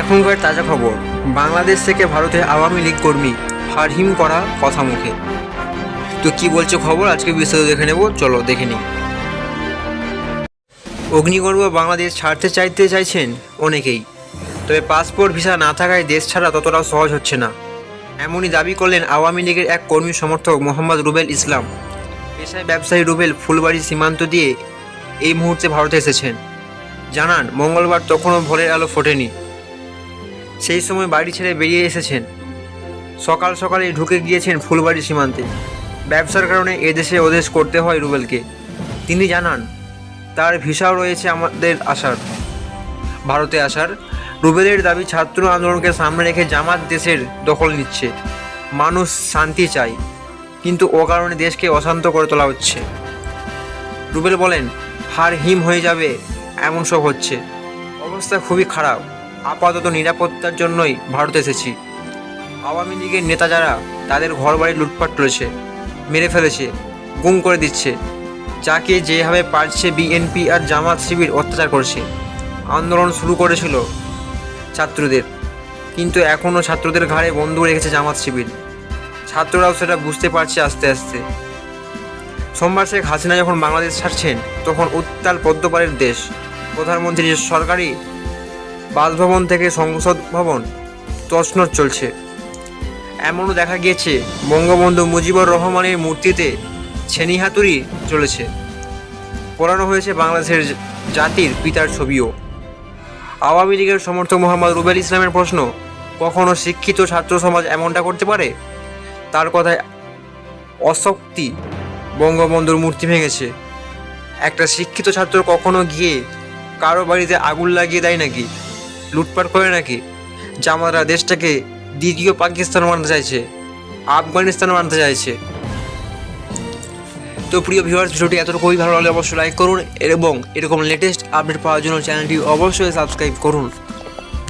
এখনকার তাজা খবর। বাংলাদেশ থেকে ভারতে আওয়ামী লীগ কর্মী হারহিম করা কথা মুখে। তো কি বলছে খবর? আজকে বিস্তারিত দেখে নেব। চলো দেখে নিই। অগ্নিগর্ভ বাংলাদেশ ছাড়তে চাইতে চাইছেন অনেকেই। তবে পাসপোর্ট ভিসা না থাকায় দেশ ছাড়া ততটাও সহজ হচ্ছে না। এমনই দাবি করলেন আওয়ামী লীগের এক কর্মী সমর্থক মোহাম্মদ রুবেল ইসলাম। পেশায় ব্যবসায়ী রুবেল ফুলবাড়ি সীমান্ত দিয়ে এই মুহূর্তে ভারতে এসেছেন। জানান, মঙ্গলবার তখনও ভোরের আলো ফোটেনি। সেই সময় বাড়ি ছেড়ে বেরিয়ে এসেছেন। সকাল সকালে ঢুকে গিয়েছেন ফুলবাড়ি সীমান্তে। ব্যবসার কারণে এদেশে ওদেশ করতে হয় রুবেলকে। তিনি জানান, তার ভিসাও রয়েছে আমাদের আসার। ভারতে আসার। রুবেলের দাবি ছাত্র আন্দোলনকে সামনে রেখে জামাত দেশের দখল নিচ্ছে। মানুষ শান্তি চায়, কিন্তু ও কারণে দেশকে অশান্ত করে তোলা হচ্ছে। রুবেল বলেন হার হিম হয়ে যাবে, এমন সব হচ্ছে। অবস্থা খুবই খারাপ। আপাতত নিরাপত্তার জন্যই ভারতে এসেছি। আওয়ামী লীগের নেতা যারা, তাদের ঘর বাড়ি লুটপাট করেছে, মেরে ফেলেছে, গুম করে দিচ্ছে। যাকে যেভাবে পারছে বিএনপি আর জামাত শিবির অত্যাচার করছে। আন্দোলন শুরু করেছিল ছাত্রদের। কিন্তু এখনও ছাত্রদের ঘাড়ে বন্ধু রেখেছে জামাত শিবির। ছাত্ররাও সেটা বুঝতে পারছে আস্তে আস্তে। সোমবার শেখ হাসিনা যখন বাংলাদেশ ছাড়ছেন, তখন উত্তাল পদ্মপাড়ের দেশ। প্রধানমন্ত্রী সরকারি বাসভবন থেকে সংসদ ভবন তছনছ চলছে। এমনও দেখা গিয়েছে, বঙ্গবন্ধু মুজিবুর রহমানের মূর্তিতে ছেনিহাতুরি চলেছে। পড়ানো হয়েছে বাংলাদেশের জাতির পিতার ছবিও। আওয়ামী লীগের সমর্থক মোহাম্মদ রুবেল ইসলামের প্রশ্ন, কখনো শিক্ষিত ছাত্র সমাজ এমনটা করতে পারে? তার কথায় অশক্তি বঙ্গবন্ধুর মূর্তি ভেঙেছে। একটা শিক্ষিত ছাত্র কখনো গিয়ে কারও বাড়িতে আগুন লাগিয়ে দেয় নাকি? লুটপাট করে নাকি? জামারা দেশটাকে দ্বিতীয় পাকিস্তান মানতে চাইছে, আফগানিস্তান মানতে চাইছে। তো প্রিয় ভিউয়ার্স ভিডিওটি খুবই ভালো লাগলে অবশ্যই লাইক করুন এবং এরকম লেটেস্ট আপডেট পাওয়ার জন্য চ্যানেলটি অবশ্যই সাবস্ক্রাইব করুন।